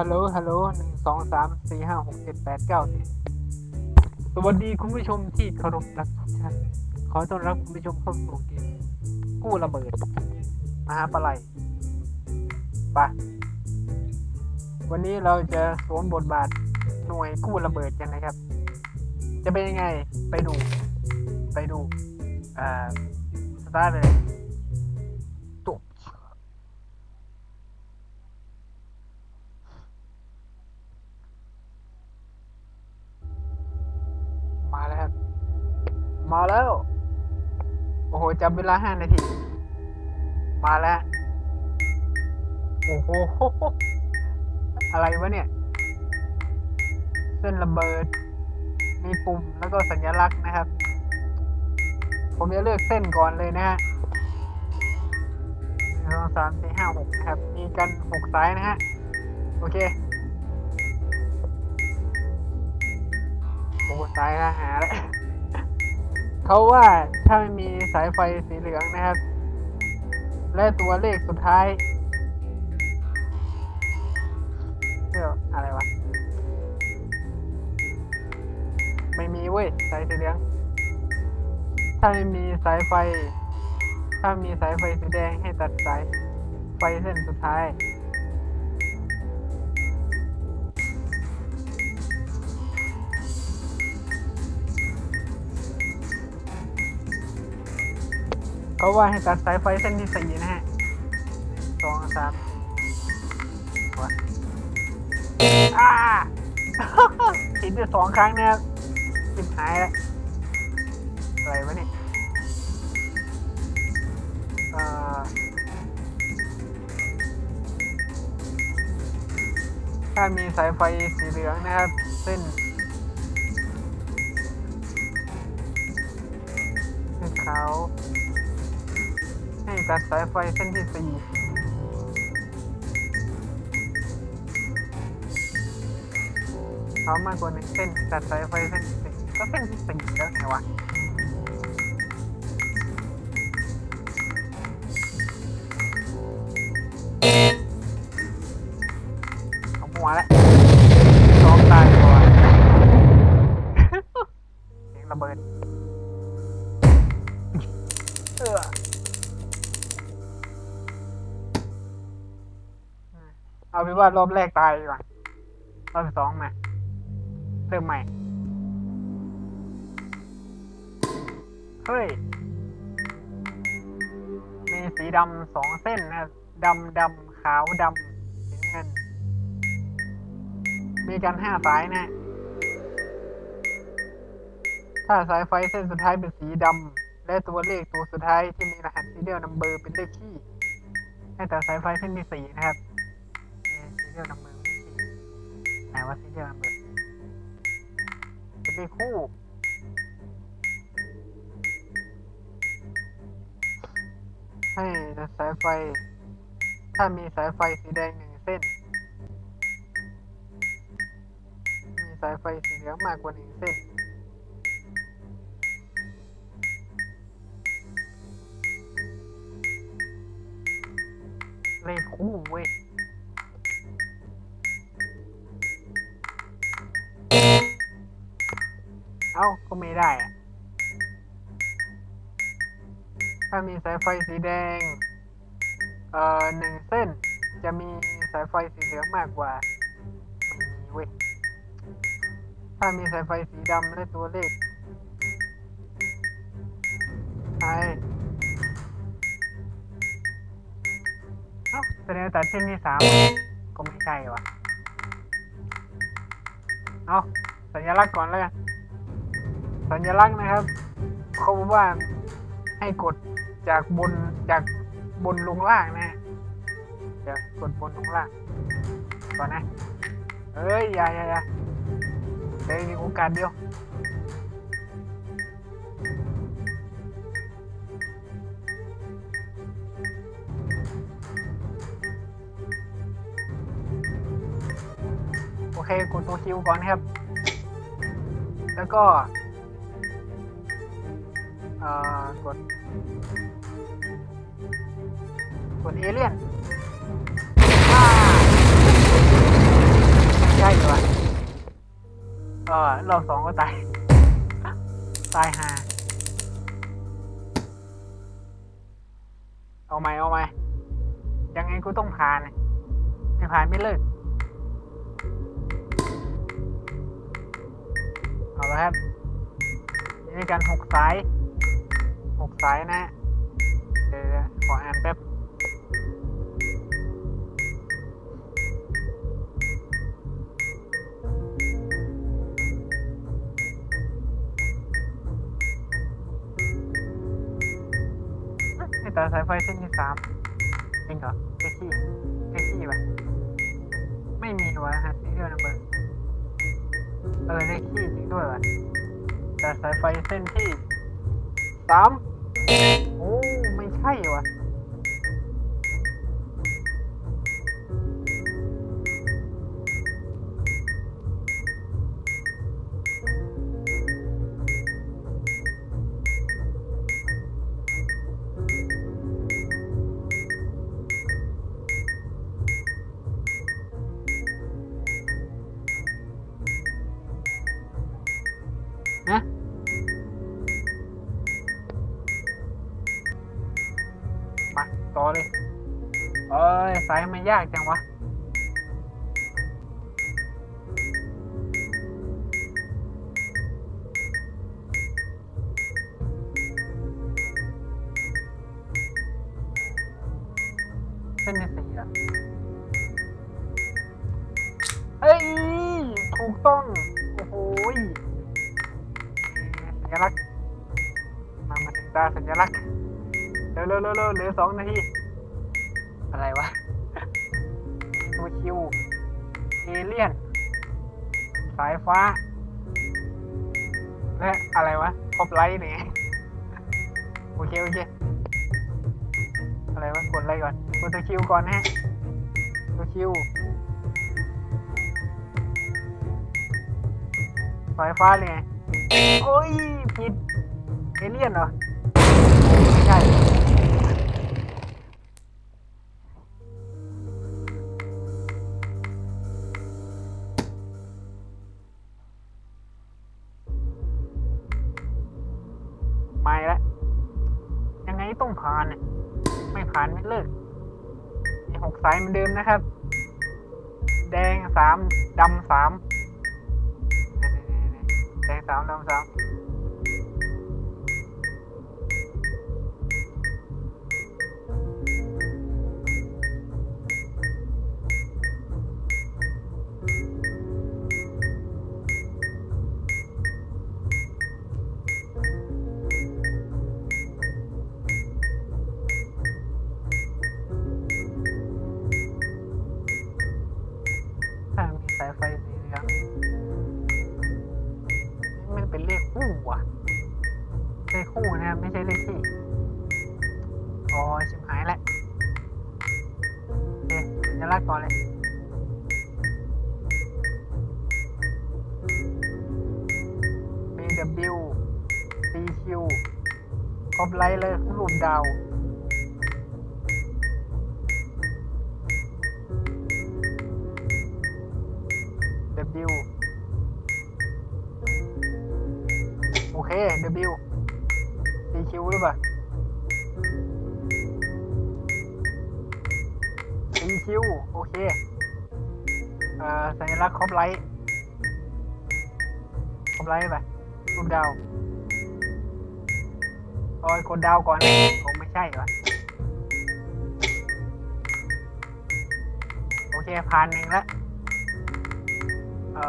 ฮัลโหล ฮัลโหลหนึ่งสองสามสี่ห้าหกเจ็ดแปดเก้าสิบสวัสดีคุณผู้ชมที่เคารพรักทุกท่านขอต้อนรับคุณผู้ชมเข้าสู่เกมกู้ระเบิดมหาปลายไปวันนี้เราจะสวมบทบาทหน่วยกู้ระเบิดกันนะครับ จะเป็นยังไง ไปดู ไปดู อ่า สตาร์ทเลย มาแล้ว โอ้โหจำเวลาห้านาที มาแล้ว โอ้โห อะไรวะเนี่ย เส้นระเบิด มีปุ่มแล้วก็สัญลักษณ์นะครับ ผมจะเลือกเส้นก่อนเลยนะฮะหนึ่งสองสามสี่ห้าหกนะครับ มีกันหกสายนะฮะ โอเคโอ้สายละหาแล้ว เขาว่าถ้าไม่มีสายไฟสีเหลืองนะครับ และตัวเลขสุดท้ายเรียกว่าอะไรวะ ไม่มีเว้ยสายสีเหลือง ถ้าไม่มีสายไฟ ถ้ามีสายไฟสีแดงให้ตัดสายไฟเส้นสุดท้าย เขาว่าให้ตัดสายไฟเส้นที่สี่นะฮะสองสามวะอ้าติดอยู่สองครั้งนะครับจิบหายแล้วอะไรวะเนี่ยเอ่อถ้ามีสายไฟสีเหลืองนะครับเส้นเส้นขาว ให้ตัดสายไฟเส้นที่สี่เขามากกว่าหนึ่งเส้นตัดสายไฟเส้นที่สี่ก็เส้นที่สี่แล้วไงวะ ว่ารอบแรกตายดีกว่อนรอบที่สองมาเริ่มใหม่ เฮ้ย มีสีดำสองเส้นนะครับดำดำขาวดำสีเงิน มีกันห้าสายนะ ถ้าสายไฟเส้นสุดท้ายเป็นสีดำและตัวเลขตัวสุดท้ายที่มีรหัส serial number เป็นเลขขี้ให้แต่สายไฟเส้นที่สี่นะครับ ซีเรียลนัมเบอร์ไม่สี่ไหนว่าซีเรียลนัมเบอร์เป็นเลขคู่ให้สายไฟ ถ้ามีสายไฟสีแดงหนึ่งเส้น มีสายไฟสีเหลืองมากกว่าหนึ่งเส้นเลขคู่เว้ย เอ้า ก็ไม่ได้อะถ้ามีสายไฟสีแดง เอ่อหนึ่งเส้น จะมีสายไฟสีเหลืองมากกว่า ไม่มีเว้ย ถ้ามีสายไฟสีดำและตัวเลขใช่เอ้าแสดงว่าตัดเส้นที่สามก็ไม่ใช่วะ เอาสัญลักษณ์ก่อนแล้วกัน สัญลักษณ์นะครับ เขาบอกว่าให้กดจากบนจากบนลงล่างนะฮะเดี๋ยวกดบนลงล่างก่อนนะเอ้ยอย่าอย่าอย่าเดี๋ยวมีโอกาสเดียวโอเคกดตัวคิวก่อนครับ แล้วก็ กด กดเอเลี่ยนใช่ด้วยเออรอบสองก็ตาย ตายฮาเอาไหมเอาไหมยังไงกูต้องผ่านไม่ผ่านไม่เลิกเอาละครับนี่การหกสาย หกสายนะเดี๋ยวขออ่านแป๊บไอ้ตาสายไฟเส้นที่สามจริงเหรอเลขขี้เลขขี้ปะไม่มีวะฮะซีเรียลนัมเบอร์เออเลขขี้จริงด้วยวะแต่สายไฟเส้นที่สาม Thank you. ยากจังวะ เส้นที่สี่อะเอ้ย ถูกต้อง โอ้โหสัญลักษณ์ มามาถึงตาสัญลักษณ์ เร็วเร็วเร็วเร็วเหลือสองนาที ฟ้า และอะไรวะคอบไลท์เนี่ยโอเค โอเค อะไรวะ กดอะไรก่อน กดตัวคิวก่อนฮะตัวคิวสายฟ้าเนี่ยโอ้ยผิดเอเลี่ยนเหรอ ผ่านไม่เลิกมีหกสายเหมือนเดิมนะครับ แดงสามดำสามนี่ๆๆๆแดงสามดำสาม นะครับไม่ใช่เลขที่อ๋อชิมหายแล้วเอเคสัญลักษณ์ก่อนเลย BW CQ ครบไลท์เลยรูปดาว CQ หรือเปล่า CQ โอเค อ่อสัญลักษณ์ครบไลท์ครบไลท์ป่ะรูปดาวโอ้ยกดดาวก่อนคงไม่ใช่ว่ะโอเคผ่านหนึ่งล้วเอ่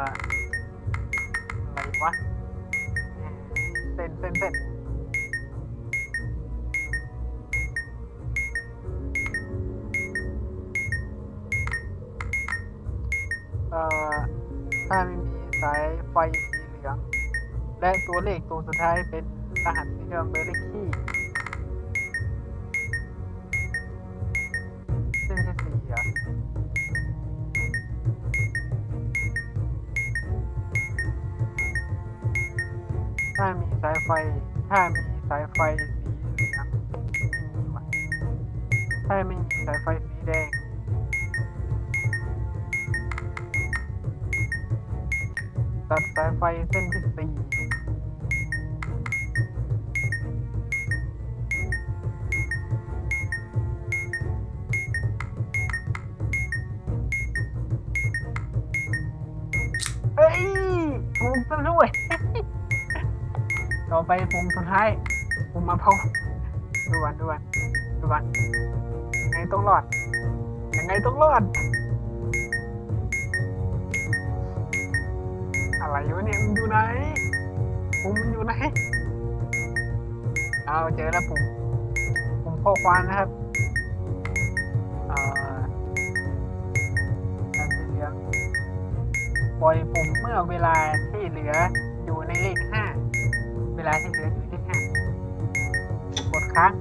ออะไรวะเส้นเส้นเส้นเอ่อ ถ้าไม่มีสายไฟสีเหลือง และตัวเลขตัวสุดท้ายเป็นรหัสที่เรียกว่าเบอร์เลขที่เส้นที่สี่อะถ้ามีสายไฟ ถ้ามีสายไฟ ตัดสายไฟเส้นที่สี่เฮ้ยถูกซะด้วย ต่อไปปุ่มสุดท้ายปุ่มมาพงดูวันดูวันดูวันยังไงต้องรอดยังไงต้องรอด วะเนี่ยมันอยู่ไหนปุ่มมันอยู่ไหนเอาเจอแล้วปุ่มปุ่มข้อความนะครับอ่อการสีเหลืองปล่อยปุ่มเมื่อเวลาที่เหลืออยู่ในเลขห้าเวลาที่เหลืออยู่ในเลขห้ากดค้าง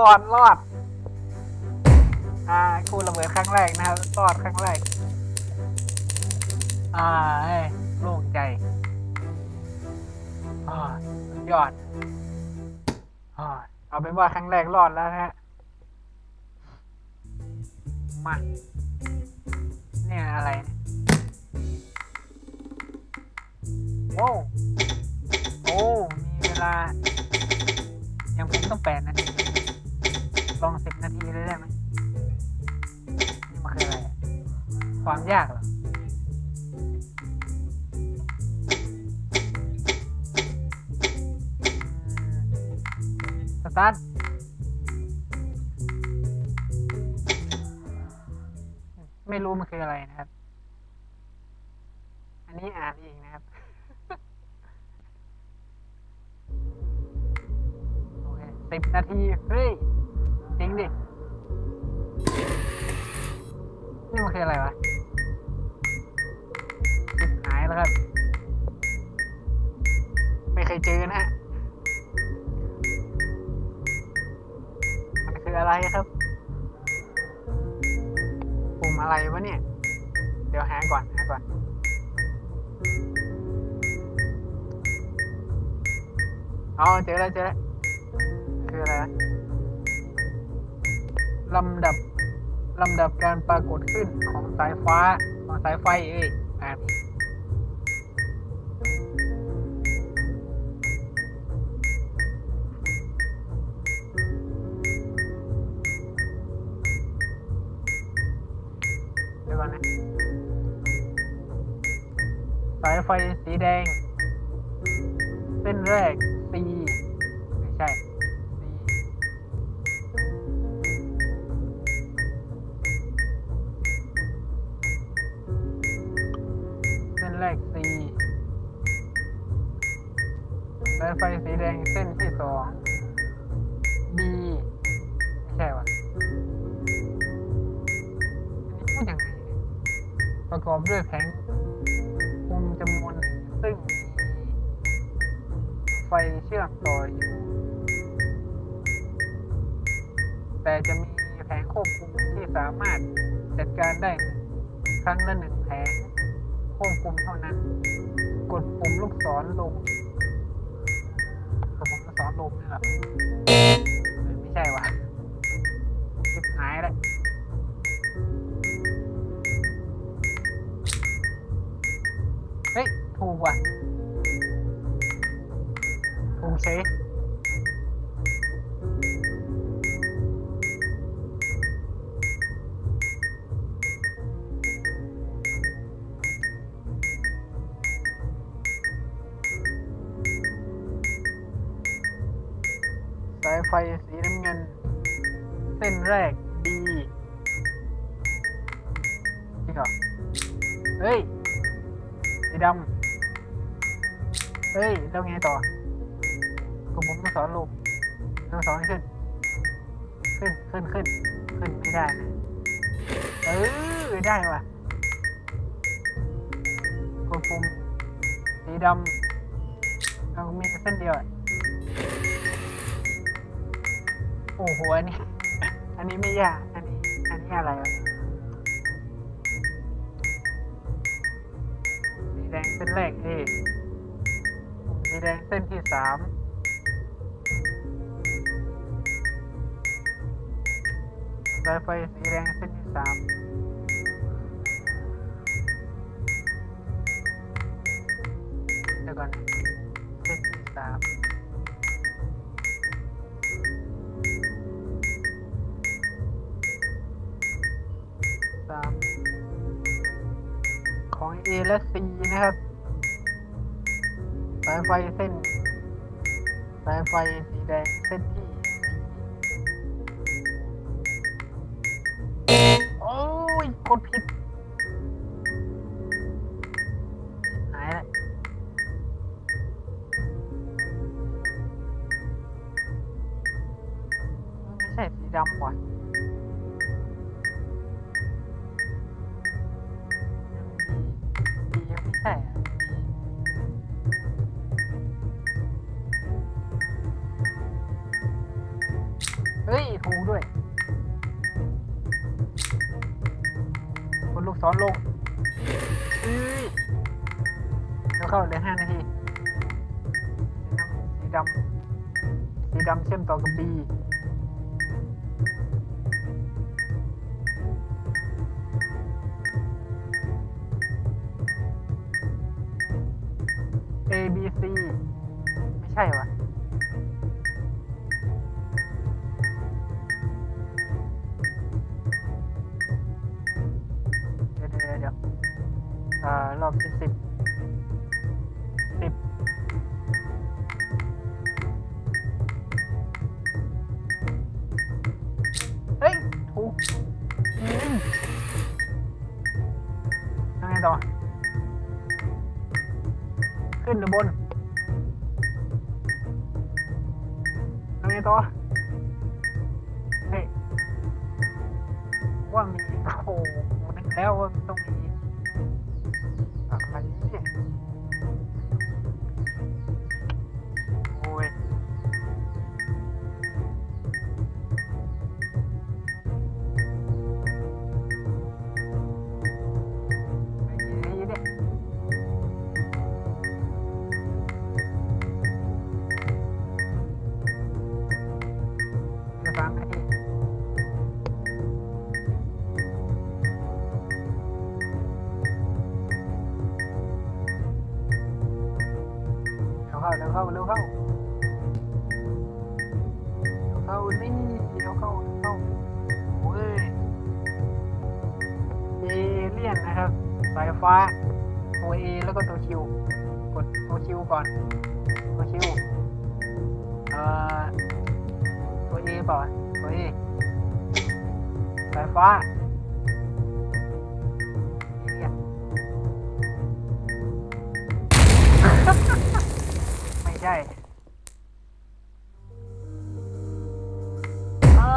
หลอดหลอด อ่ากูระเบิดครั้งแรกนะครับรอดครั้งแรก อ่าเอ้ยโล่งใจอ่ายอดอ่าเอาเป็นว่าครั้งแรกรอดแล้วฮะ มา เนี่ยอะไรเนี่ยโว้โอ้ มีเวลา ยังผมต้องแปดนาที ลองสิบนาทีเลยได้ไหมนี่มันคืออะไรอะความยากเหรอ สตาร์ทไม่รู้มันคืออะไรนะครับ อันนี้อ่านเองนะครับ โอเคสิบนาที เฮ้ย จริงดิ นี่มันคืออะไรวะหายแล้วครับ ไม่เคยเจอนะฮะ มันคืออะไรครับ ปุ่มอะไรวะเนี่ย เดี๋ยวหาก่อน หาก่อนอ๋อเจอแล้วเจอแล้วคืออะไร ลำดับลำดับการปรากฏขึ้นของสายฟ้าของสายไฟเอ้ยอ่านเดี๋ยวก่อนนะสายไฟสีแดง เส้นแรก C ไม่ใช่ายไฟสีแดงเส้นที่สอง B ไม่ใช่วะอันนี้พูดยังไงเนี่ยประกอบด้วยแผงคุมจำนวนหนึ่งซึ่งมีไฟเชื่อมต่ออยู่ แต่จะมีแผงควบคุมที่สามารถจัดการได้ครั้งละหนึ่งแผงควบคุมเท่านั้น กดปุ่มลูกศรลง ลมลูกศรลงนี่แหละไม่ใช่วะชิบหายแล้วเฮ้ยถูกว่ะถูกเฉยายไฟสีน้ำเงิน เส้นแรกดีจริงเหรอ เฮ้ยสีดำเฮ้ย แล้วไงต่อผมผมต้องสอนลงต้องสอนขึ้น ขึ้น ขึ้น ขึ้น ขึ้นไม่ได้นะเออได้ว่ะกดปุ่มสีดำเรามีเส้นเดียวอะ โอ้โหอันนี้ อันนี้ไม่ยาก อันนี้ อันนี้อะไรวะสีแดงเส้นแรกเอสีแดงเส้นที่สามสายไฟสีแดงเส้นที่สามเดี๋ยวก่อนเส้นที่สาม A และ C นะครับ สายไฟเส้น สายไฟสีแดงเส้นที่สี่โอ้ยกดผิด ช่อ่เฮ้ยถูกด้วยกดลูกศรลงเฮ้ยแล้วเข้าเหลือห้านาทีสีดำสีดำเชื่อมต่อกับ B A B C ไม่ใช่วะ ว่ามีโอ้โหนึกแล้วว่ามันต้องมี เข้าเร็วเข้าเร็วเข้าเข้านี่เร็วเข้าเข้าโอ้ยเอเลี่ยนนะครับสายฟ้าตัว A แล้วก็ตัว Q กดตัว Q ก่อนตัว Q เอ่อตัว A เปล่าวะตัว A สายฟ้า ใช่อ่า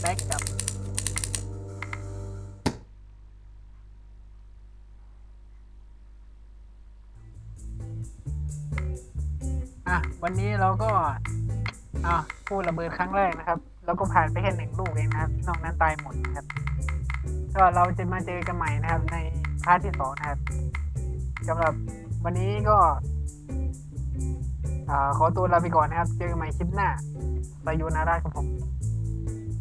แบ็กจับอะ วันนี้เราก็อะพูดระเบิดครั้งแรกนะครับ แล้วก็ผ่านไปแค่หนึ่งลูกเองนะครับ นอกนั้นตายหมดนะครับ ก็เราจะมาเจอกันใหม่นะครับ ในพาร์ทที่สองนะครับสำหรับวันนี้ก็อ่า ขอตัวลาไปก่อนนะครับ เจอกันใหม่คลิปหน้าไปยุนาราครับผม